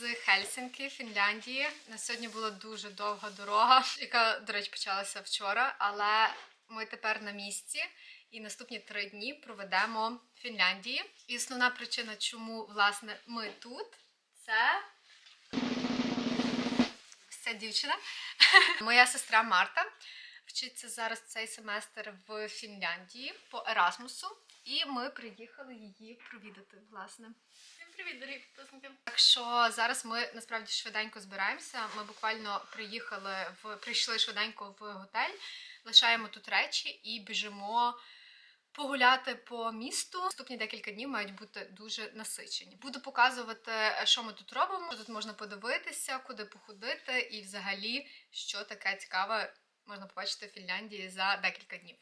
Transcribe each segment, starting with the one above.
З Хельсінки, Фінляндії. На сьогодні була дуже довга дорога, яка, до речі, почалася вчора, але ми тепер на місці і наступні три дні проведемо в Фінляндії. І основна причина, чому власне ми тут, це ця дівчина, моя сестра Марта. Вчиться зараз цей семестр в Фінляндії по Ерасмусу, і ми приїхали її провідати, власне. Привіт, дорогі підписники! Так що зараз ми насправді швиденько збираємося. Ми буквально приїхали в прийшли швиденько в готель, лишаємо тут речі і біжимо погуляти по місту. Наступні декілька днів мають бути дуже насичені. Буду показувати, що ми тут робимо, тут можна подивитися, куди походити, і взагалі, що таке цікаве можна побачити в Фінляндії за декілька днів.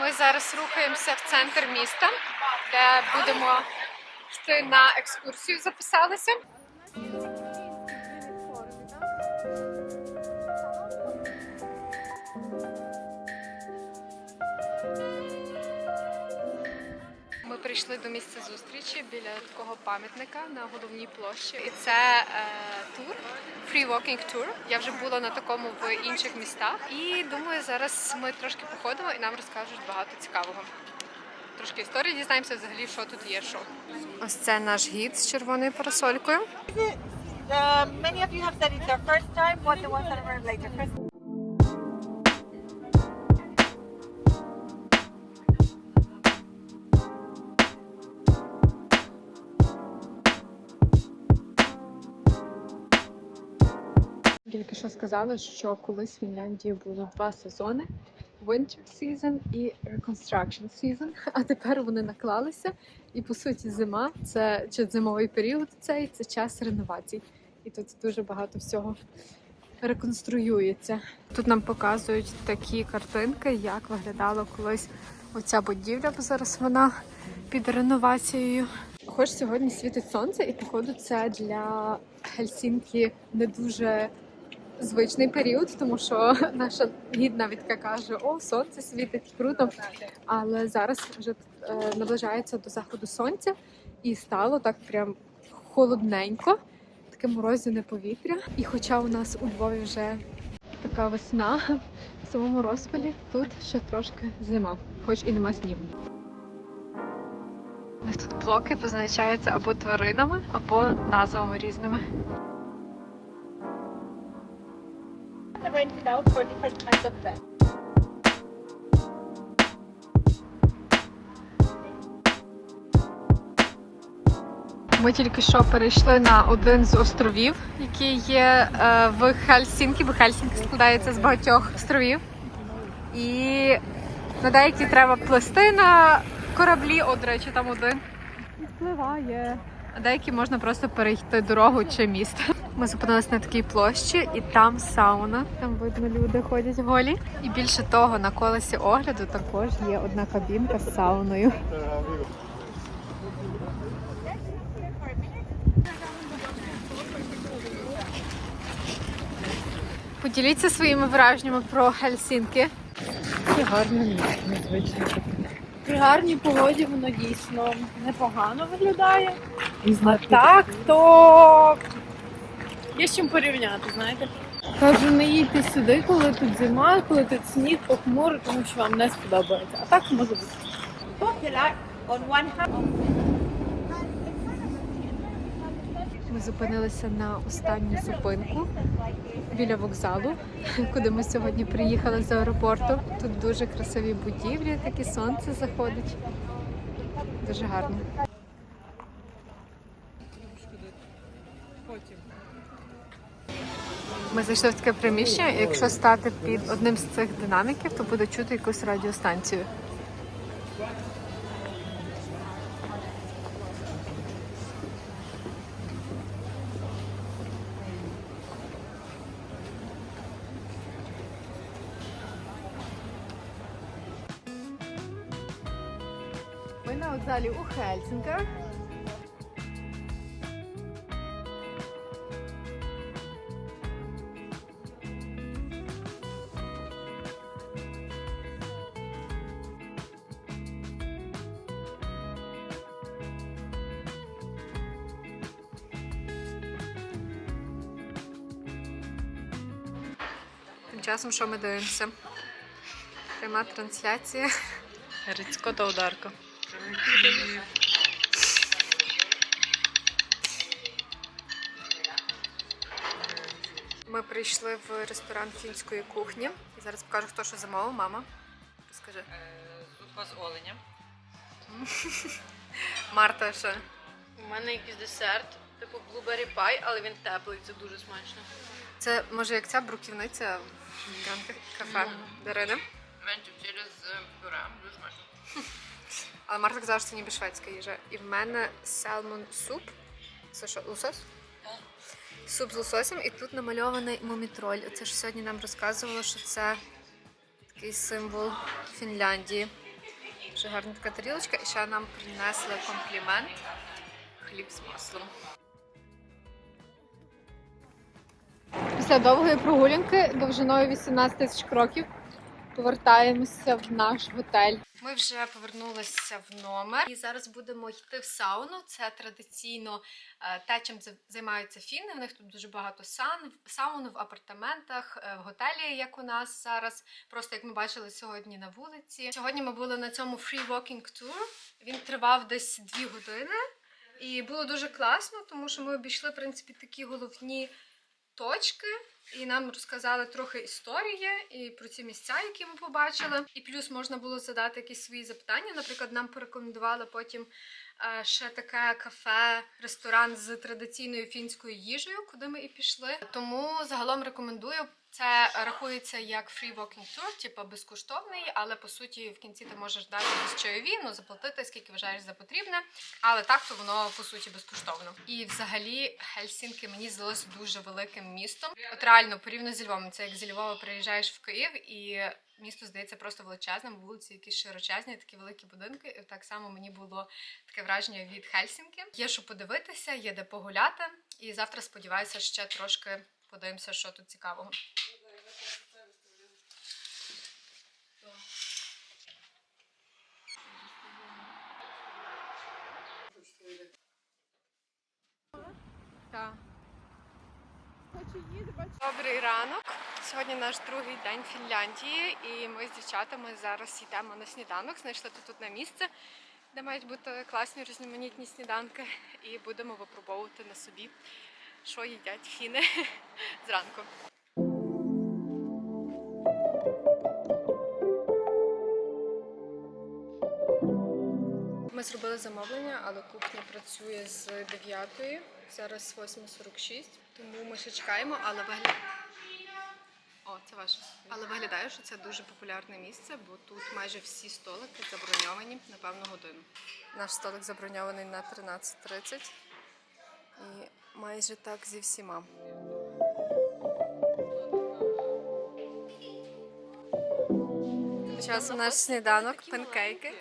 Ми зараз рухаємося в центр міста, де будемо йти на екскурсію. Записалися. Прийшли до місця зустрічі біля такого пам'ятника на головній площі. І це е, тур, free walking tour. Я вже була на такому в інших містах. І думаю, зараз ми трошки походимо і нам розкажуть багато цікавого. Трошки історії дізнаємося взагалі, що тут є, що. Ось це наш гід з червоною парасолькою. Uh, many of you have said it's their first time, but the ones that are first Тільки що сказали, що колись в Фінляндії було два сезони: Winter Season і Reconstruction Season, а тепер вони наклалися. І по суті, зима це чи зимовий період цей це час реновацій. І тут дуже багато всього реконструюється. Тут нам показують такі картинки, як виглядала колись оця будівля, бо зараз вона під реновацією. Хоч сьогодні світить сонце, і походу це для Хельсінкі не дуже звичний період, тому що наша гід навіть така каже: О, сонце світить круто. Але зараз вже е, наближається до заходу сонця, і стало так прям холодненько, таке морозяне повітря. І хоча у нас у Львові вже така весна в самому розпалі, тут ще трошки зима, хоч і нема снігу. У них тут блоки позначаються або тваринами, або назвами різними. Rented out for different kinds of pets. Ми тільки що перейшли на один з островів, який є е, в Хельсінкі, бо Хельсінкі складається з багатьох островів. І на деякі треба плести на кораблі, от, до речі, там один. Впливає. А деякі можна просто перейти дорогу чи міст. Ми зупинилися на такій площі, і там сауна. Там видно, люди ходять голі. І більше того, на колесі огляду також є одна кабінка з сауною. Поділіться своїми враженнями про Хельсінки. Це гарне місце, незвичне. При гарній погоді воно дійсно непогано виглядає. А так, то є з чим порівняти, знаєте. Кажу, не їдьте сюди, коли тут зима, коли тут сніг, похмуро, тому що вам не сподобається. А так може бути. Ми зупинилися на останню зупинку біля вокзалу, куди ми сьогодні приїхали з аеропорту. Тут дуже красиві будівлі, таке сонце заходить. Дуже гарно. Ми зайшли в таке приміщення, і якщо стати під одним з цих динаміків, то буде чути якусь радіостанцію. Ми на вокзалі у Хельсінках. Часом що ми дивимося? Пряма трансляція. Грицько та ударка. Ми прийшли в ресторан фінської кухні. Зараз покажу, хто що замовив. Мама. Скажи. Зупа з оленя. Марта ще. У мене якийсь десерт, типу блубері пай, але він теплий, це дуже смачно. Це може як ця бруківниця в кафе Дарини. Менше через пюре. Дуже смачно. Але Марта казала, що це ніби шведська їжа. І в мене селмон суп. Це що, лосось? Суп з лососем, і тут намальований мумітроль. Це ж сьогодні нам розказувало, що це такий символ Фінляндії. Дуже гарна така тарілочка, і ще нам принесли комплімент. Хліб з маслом. Після довгої прогулянки довжиною 18 тисяч кроків повертаємося в наш готель. Ми вже повернулися в номер і зараз будемо йти в сауну. Це традиційно е, те, чим займаються фіни. В них тут дуже багато сан, саун в апартаментах, е, в готелі, як у нас зараз. Просто як ми бачили сьогодні на вулиці. Сьогодні ми були на цьому free walking tour. Він тривав десь дві години. І було дуже класно, тому що ми обійшли в принципі такі головні точки. І нам розказали трохи історії і про ці місця, які ми побачили. І плюс можна було задати якісь свої запитання. Наприклад, нам порекомендували потім ще таке кафе, ресторан з традиційною фінською їжею, куди ми і пішли. Тому загалом рекомендую. Це рахується як free walking tour, типу безкоштовний, але по суті в кінці ти можеш дати якісь чайові, ну заплатити скільки вважаєш за потрібне. Але так то воно по суті безкоштовно. І взагалі Хельсінки мені здалося дуже великим містом. От реально порівняно зі Львовом. Це як зі Львова приїжджаєш в Київ і. Місто здається просто величезним, вулиці якісь широчезні, такі великі будинки. І так само мені було таке враження від Хельсінки. Є що подивитися, є де погуляти. І завтра сподіваюся, ще трошки подивимося, що тут цікавого. Так. Добрий ранок. Сьогодні наш другий день в Фінляндії, і ми з дівчатами зараз йдемо на сніданок. Знайшли тут одне місце, де мають бути класні різноманітні сніданки, і будемо випробовувати на собі, що їдять фіни зранку. Зробили замовлення, але кухня працює з 9, зараз 8.46, тому ми ще чекаємо, але виглядає. О, це ваше. Але виглядає, що це дуже популярне місце, бо тут майже всі столики заброньовані на певну годину. Наш столик заброньований на 13.30 і майже так зі всіма. Часом наш сніданок, панкейки.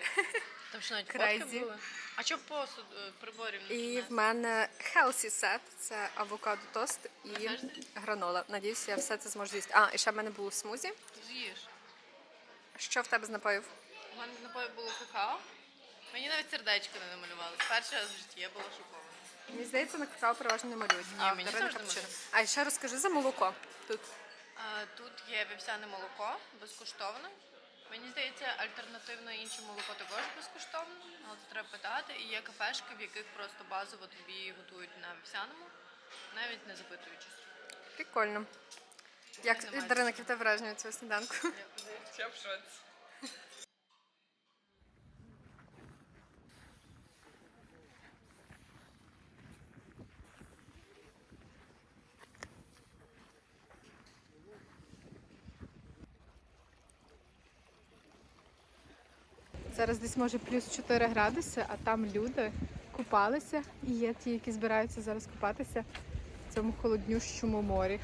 Там що навіть Крейзі. були. А що посуд е, приборів не І принесли? в мене healthy set – це авокадо тост і знаєш гранола. Надіюся, я все це зможу з'їсти. А, і ще в мене було смузі. З'їж. Що в тебе з напоїв? У мене напою було какао. Мені навіть сердечко не намалювали. Перший раз в житті я була шокована. Мені здається, на какао переважно не малюють. Ні, а, мені Дарина завжди капучино. малюють. А ще розкажи за молоко. Тут А, Тут є вівсяне молоко безкоштовно. Мені здається, альтернативно інше молоко також безкоштовно. Але це треба питати. І є кафешки, в яких просто базово тобі готують на вівсяному, навіть не запитуючись. прикольно. Як Немає. Дарина, в тебе враження від цього сніданку? Я в шоці. Зараз десь може плюс 4 градуси, а там люди купалися. І є ті, які збираються зараз купатися в цьому холоднющому морі.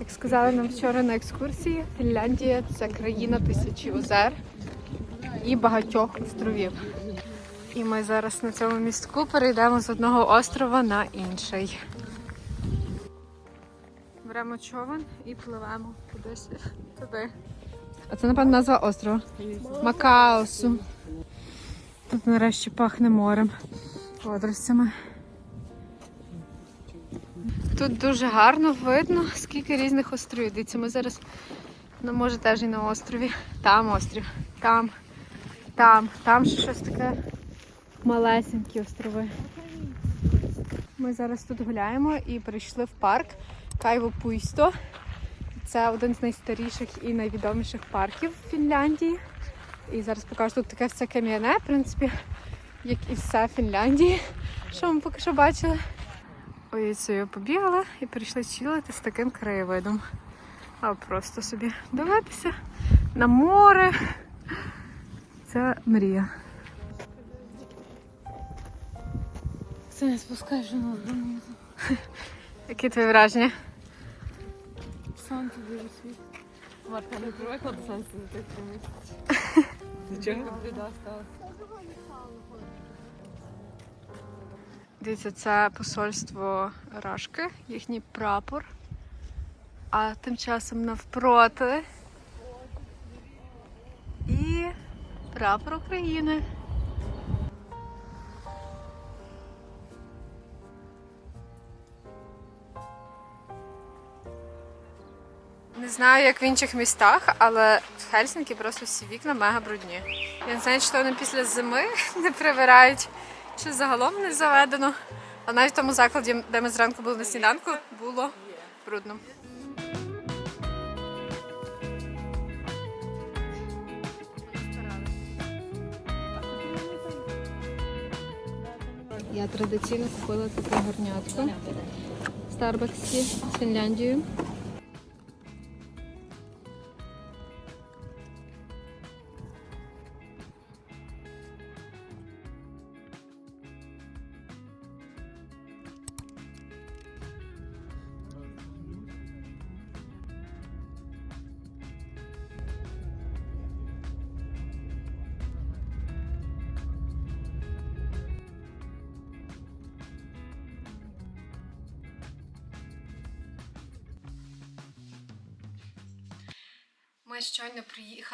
Як сказали нам вчора на екскурсії, Фінляндія це країна тисячі озер і багатьох островів. І ми зараз на цьому містку перейдемо з одного острова на інший. Беремо човен і пливемо кудись туди. А це, напевно, назва острова. Макаосу. Тут нарешті пахне морем. Водоростями. Тут дуже гарно видно, скільки різних островів. Дивіться, ми зараз, ну може теж і на острові. Там острів, там, там, там ще щось таке малесенькі острови. Ми зараз тут гуляємо і прийшли в парк Кайво Пуйсто. Це один з найстаріших і найвідоміших парків в Фінляндії. І зараз покажу тут таке все кам'яне, в принципі, як і все Фінляндії, що ми поки що бачили. Ой, це побігала і прийшли чилити з таким краєвидом. А просто собі дивитися на море. Це мрія. Це не спускаєш вже нас донизу. Які твої враження? Сонце дуже світ. Марта, не привикла до сонця за тих три місяці. Нічого? Біда сталася. Дивіться, це посольство Рашки, їхній прапор. А тим часом навпроти. І прапор України. Не знаю, як в інших містах, але в Хельсінкі просто всі вікна мега брудні. Я не знаю, чи то вони після зими не прибирають, чи загалом не заведено. А навіть в тому закладі, де ми зранку були на сніданку, було брудно. Я традиційно купила таку горнятку в Старбаксі з Фінляндією.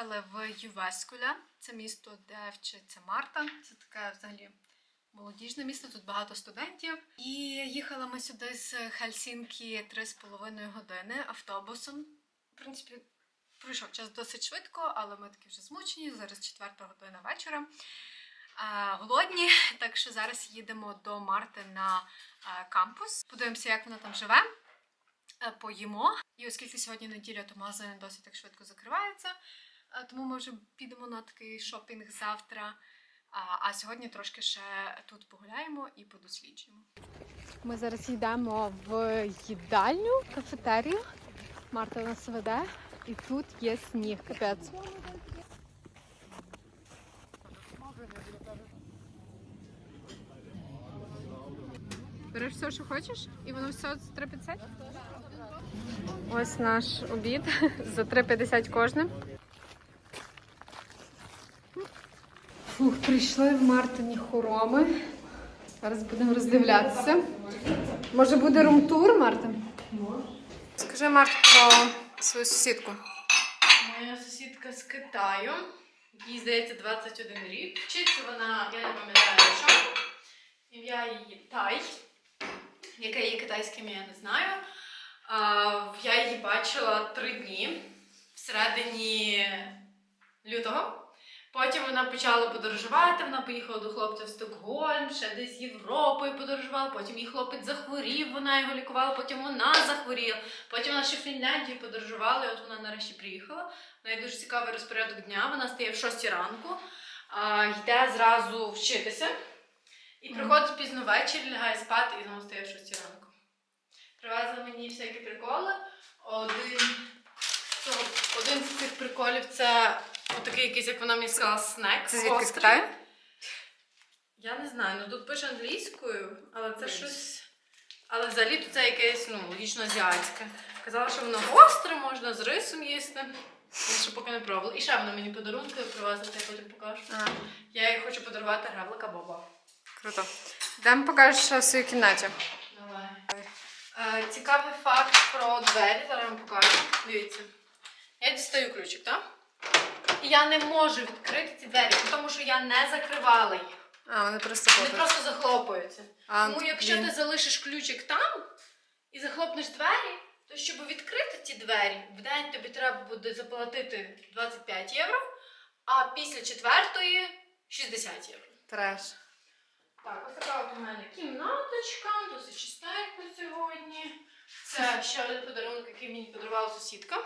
Приїхали в Ювескуля. Це місто, де вчиться Марта. Це таке взагалі молодіжне місто, тут багато студентів. І їхали ми сюди з Хельсінкі 3,5 години автобусом. В принципі, пройшов час досить швидко, але ми такі вже змучені. Зараз 4 година вечора. Голодні, так що зараз їдемо до Марти на кампус. Подивимося, як вона там живе. Е, Поїмо. І оскільки сьогодні неділя, то магазини досить так швидко закриваються. Тому ми вже підемо на такий шопінг завтра. А сьогодні трошки ще тут погуляємо і подосліджуємо. Ми зараз йдемо в їдальню, кафетерію. Марта нас веде, і тут є сніг. Капець. Береш все, що хочеш, і воно все за 3,50? Ось наш обід за 3,50 кожним. Фух, прийшли в Мартині хороми. Зараз будемо роздивлятися. Може буде рум-тур, Марта? Може. Скажи, Марта, про свою сусідку. Моя сусідка з Китаю. Їй здається 21 рік. Вчиться вона, я не пам'ятаю що. Ім'я її Тай. Яке її китайське ім'я, я не знаю. Я її бачила три дні всередині лютого. Потім вона почала подорожувати, вона поїхала до хлопця в Стокгольм, ще десь Європою подорожувала, потім її хлопець захворів, вона його лікувала, потім вона захворіла, потім вона ще в Фінляндію подорожувала, і от вона нарешті приїхала. В неї дуже цікавий розпорядок дня. Вона стає в 6 ранку, а, йде зразу вчитися. І приходить пізно ввечері, лягає спати і знову стає в 6 ранку. Привезли мені всякі приколи. Один, один з цих приколів це отакий якийсь, як вона мені сказала, снек. Це звідки з. Китаю? Я не знаю, ну тут пише англійською, але це щось. Але взагалі то це якесь, ну, логічно азіатське. Казала, що воно гостре, можна з рисом їсти. Я ще поки не пробувала. І ще вона мені подарунки привезла, я потім покажу. Ага, Я їй хочу подарувати гравлика Боба. круто. Йдемо покажеш що в своїй кімнаті. Давай. Е, цікавий факт про двері, зараз вам покажу. Дивіться. Я дістаю ключик, так? І я не можу відкрити ці двері, тому що я не закривала їх. А, вони просто Вони хлопають. просто захлопуються. А, Тому якщо блін. ти залишиш ключик там і захлопнеш двері, то щоб відкрити ті двері, в день тобі треба буде заплатити 25 євро, а після четвертої 60 євро. Треш. Так, ось така от у мене кімнаточка, досить чистенько сьогодні. Це ще один подарунок, який мені подарувала сусідка.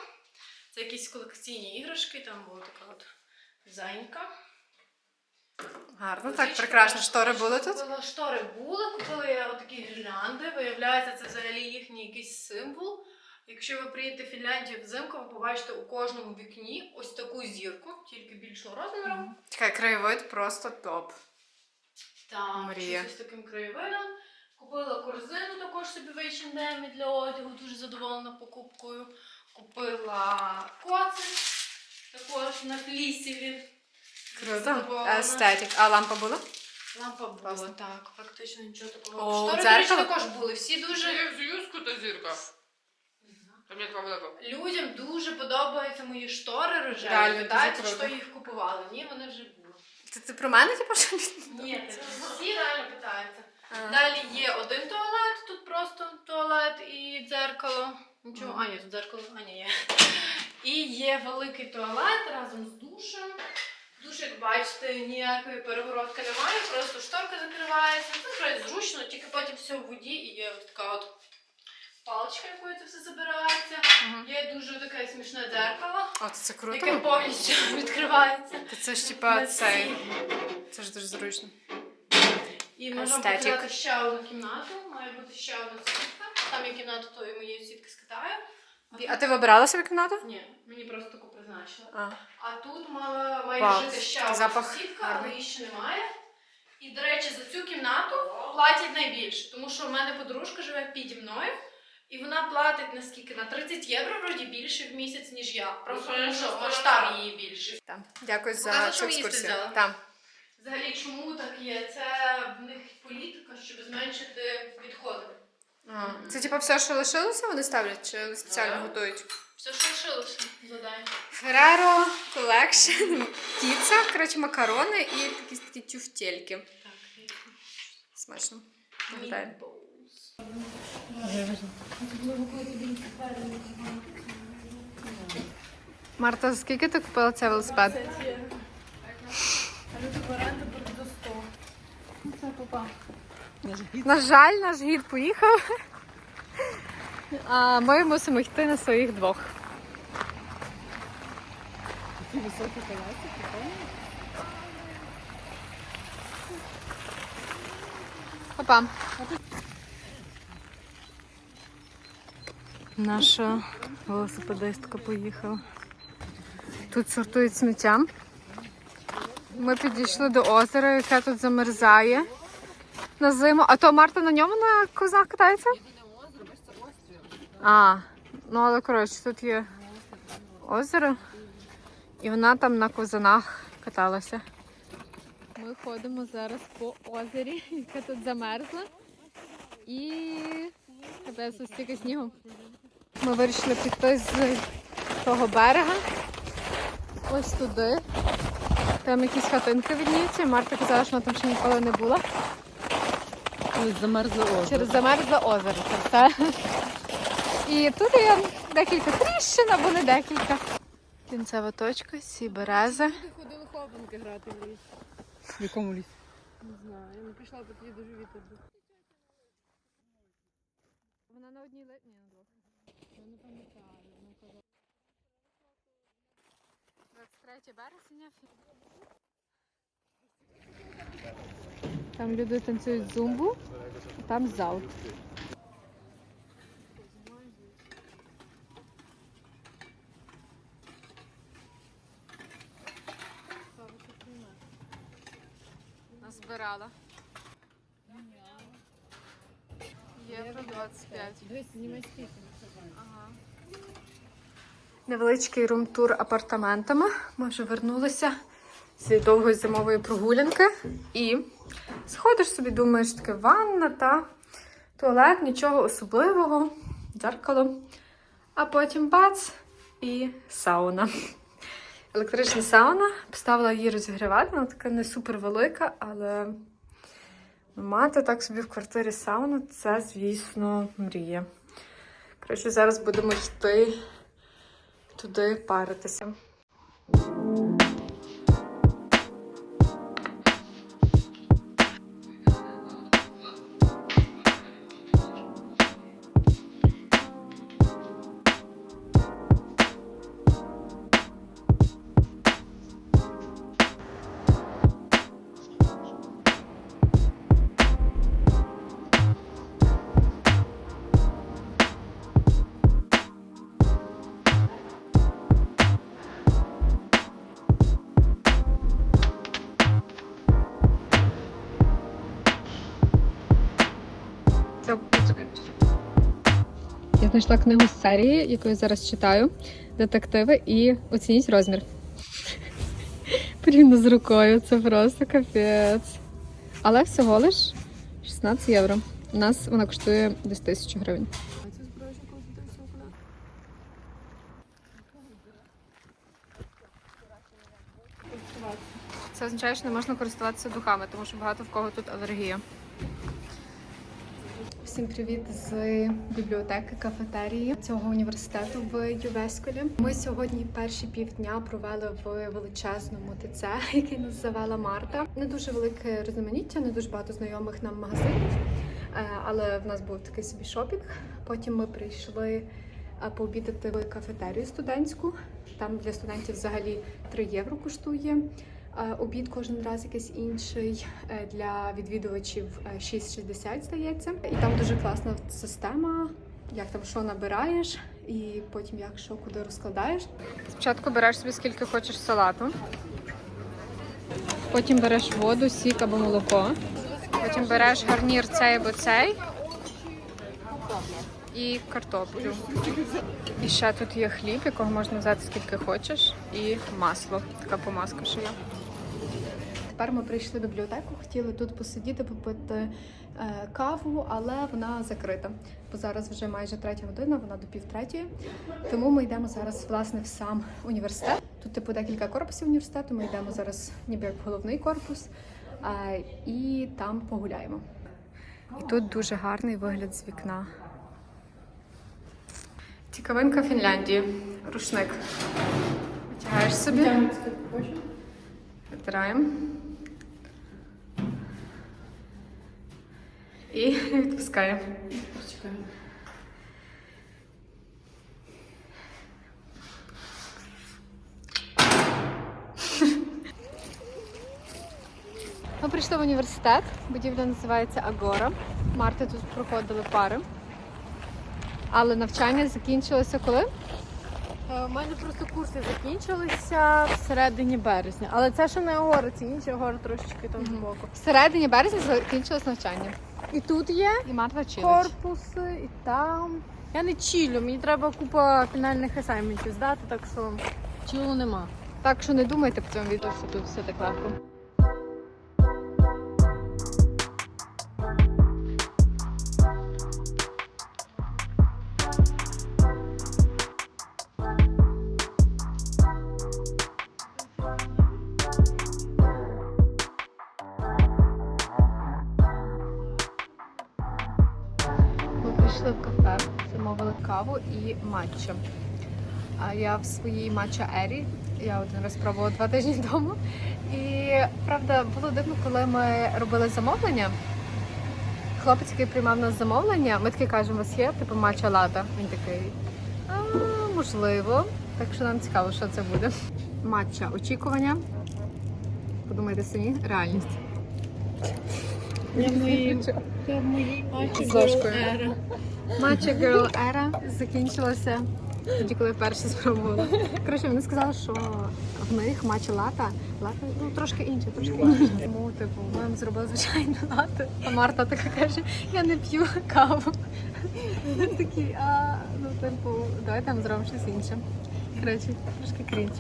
Це якісь колекційні іграшки, там була така от зайнька. Гарно, так, прекрасно. Штори були тут? Купила штори були, купила я отакі гірлянди. Виявляється, це взагалі їхній якийсь символ. Якщо ви приїдете в Фінляндію взимку, ви побачите у кожному вікні ось таку зірку, тільки більшого розміру. Чекай, краєвид просто топ. Так, щось з таким краєвидом. Купила корзину також собі в H&M для одягу, дуже задоволена покупкою. Купила коцик також на флісіві. Круто. Естетик. А лампа була? Лампа була, Класно. так, практично нічого такого. О, Штори, до речі, дзеркало? також були. Всі дуже Як з юзку та зірка. Там є така велика. людям дуже подобаються мої штори рожеві. Реально, дуже Питаються, круто. що їх купували. Ні, вони вже були. Це ти про мене, типу, що? Ні, це всі реально питаються. А. Далі є один туалет, тут просто туалет і дзеркало. Нічого, а ні, тут дзеркало, а ні, є. І є великий туалет разом з душем. Душ, як бачите, ніякої перегородки немає, просто шторка закривається. Це справді зручно, тільки потім все в воді і є ось така от паличка, якою це все забирається. Мгм. Є дуже таке смішне дзеркало, О, то це яке повністю відкривається. То це ж типа На цей. Це ж дуже зручно. І можна показати ще одну кімнату. Має бути ще одна. Там є кімната тої моєї сітки з Китаю. А ти вибирала собі кімнату? Ні, мені просто таку призначили. А. А тут мала має Вау, жити ще одна запах сусідка, гарний. але її ще немає. І, до речі, за цю кімнату платять найбільше, тому що в мене подружка живе піді мною, і вона платить наскільки? На 30 євро вроді більше в місяць, ніж я. Просто тому що масштаб її більший. Там. Дякую за Показати, цю що їсти екскурсію. взяла? Там. Взагалі, чому так є? Це в них політика, щоб зменшити відходи. А. Це типа все, що лишилося, вони ставлять чи спеціально Ага. готують? Все, що лишилося, задання. Ferrero Collection, піца, коротше, макарони і якісь такі тюфтельки. Так, Смачно. Марта, скільки ти купила цей велосипед? На жаль, наш гід поїхав. А ми мусимо йти на своїх двох. Опа. Наша велосипедистка поїхала. Тут сортують сміття. Ми підійшли до озера, яке тут замерзає на зиму. А то Марта на ньому на козах катається? А, ну але коротше, тут є озеро, і вона там на козанах каталася. Ми ходимо зараз по озері, яке тут замерзло. І ось стільки снігу. Ми вирішили піти з того берега. Ось туди. Там якісь хатинки відніються. Марта казала, що вона там ще ніколи не була. Замерзло озеро. Через замерзле озеро. Це все. І тут є декілька тріщин або не декілька. Кінцева точка, сі берези. Люди ходили хованки грати в ліс. В якому лісі? Не знаю, я не прийшла, бо тоді дуже вітер був. Вона на одній летні на двох. Я не пам'ятаю, вона казала. 23 березня. Там люди танцюють зумбу, там зал. Назбирала. Євро 25. Дивись, знімай скільки. Невеличкий рум-тур апартаментами. Ми вже вернулися з довгої зимової прогулянки. І сходиш собі, думаєш, таке ванна та туалет, нічого особливого. дзеркало. А потім бац і сауна. Електрична сауна. Поставила її розігрівати, вона така не супер велика, але мати так собі в квартирі сауну це, звісно, мрія. Коротше, зараз будемо йти туди паритися. Знайшла книгу з серії, яку я зараз читаю. Детективи і оцініть розмір. Порівняно з рукою, це просто капець. Але всього лиш 16 євро. У нас вона коштує десь тисячу гривень. Це означає, що не можна користуватися духами, тому що багато в кого тут алергія. Всім привіт з бібліотеки кафетерії цього університету в Ювесколі. Ми сьогодні перші півдня провели в величезному ТЦ, який нас завела Марта. Не дуже велике різноманіття, не дуже багато знайомих нам магазинів, е, але в нас був такий собі шопінг. Потім ми прийшли е, пообідати в кафетерію студентську. Там для студентів взагалі 3 євро коштує. Е, Обід кожен раз якийсь інший Е, для відвідувачів е, 6,60 здається. І там дуже класна система, як там що набираєш, і потім як що куди розкладаєш. Спочатку береш собі скільки хочеш салату, потім береш воду, сік або молоко, потім береш гарнір цей або цей і картоплю. І ще тут є хліб, якого можна взяти скільки хочеш, і масло. Така помазка ще є. Тепер ми прийшли в бібліотеку, хотіли тут посидіти, попити е, каву, але вона закрита. Бо зараз вже майже третя година, вона до півтретьої. Тому ми йдемо зараз власне в сам університет. Тут типу декілька корпусів університету. Ми йдемо зараз ніби як в головний корпус е, і там погуляємо. І тут дуже гарний вигляд з вікна. Цікавинка Фінляндії. Рушник. Витягаєш собі. Витираємо. І відпускаємо. Ми прийшли в університет. Будівля називається Агора. Марти тут проходили пари. Але навчання закінчилося коли? Е, У мене просто курси закінчилися в середині березня. Але це ще не агора, це інші агори трошечки там збоку. В середині березня закінчилось навчання. І тут є І Марта вчилась. корпуси, і там. Я не чілю, мені треба купа фінальних асайментів здати, так що чілу нема. Так що не думайте по цьому відео, що тут все так легко. І матчу. А я в своїй матча Ері. Я один раз пробувала два тижні тому. І правда, було дивно, коли ми робили замовлення. Хлопець, який приймав нас замовлення, ми таки кажемо, у вас є типу матча лата. Він такий, а, можливо. Так що нам цікаво, що це буде. Матча очікування. Подумайте самі, реальність. Я в моїй я в моїй матчі З ложкою. Матча Girl Era закінчилася тоді, коли я вперше спробувала. Коротше, вони сказали, що в них матча лата, лата ну трошки інше, трошки інше. Тому, типу, ми їм зробили звичайну лату. А Марта така каже, я не п'ю каву. Ми такі, а ну типу, давай там зробимо щось інше. Коротше, трошки крінж.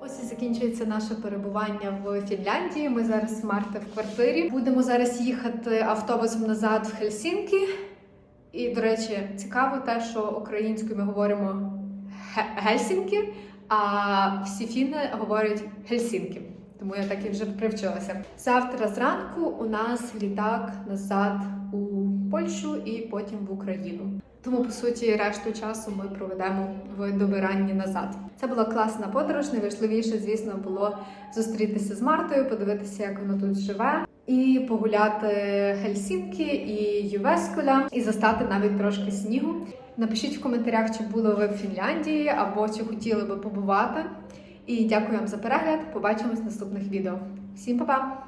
Ось і закінчується наше перебування в Фінляндії. Ми зараз з Марта в квартирі. Будемо зараз їхати автобусом назад в Хельсінкі. І, до речі, цікаво те, що українською ми говоримо Ге- Гельсінкі, а всі фіни говорять Гельсінкі. Тому я так і вже привчилася. Завтра зранку у нас літак назад у Польщу і потім в Україну. Тому, по суті, решту часу ми проведемо в добиранні назад. Це була класна подорож. Найважливіше, звісно, було зустрітися з Мартою, подивитися, як вона тут живе, і погуляти Гельсінкі і Ювесколя, і застати навіть трошки снігу. Напишіть в коментарях, чи були ви в Фінляндії або чи хотіли би побувати. І дякую вам за перегляд. Побачимось в наступних відео. Всім па-па!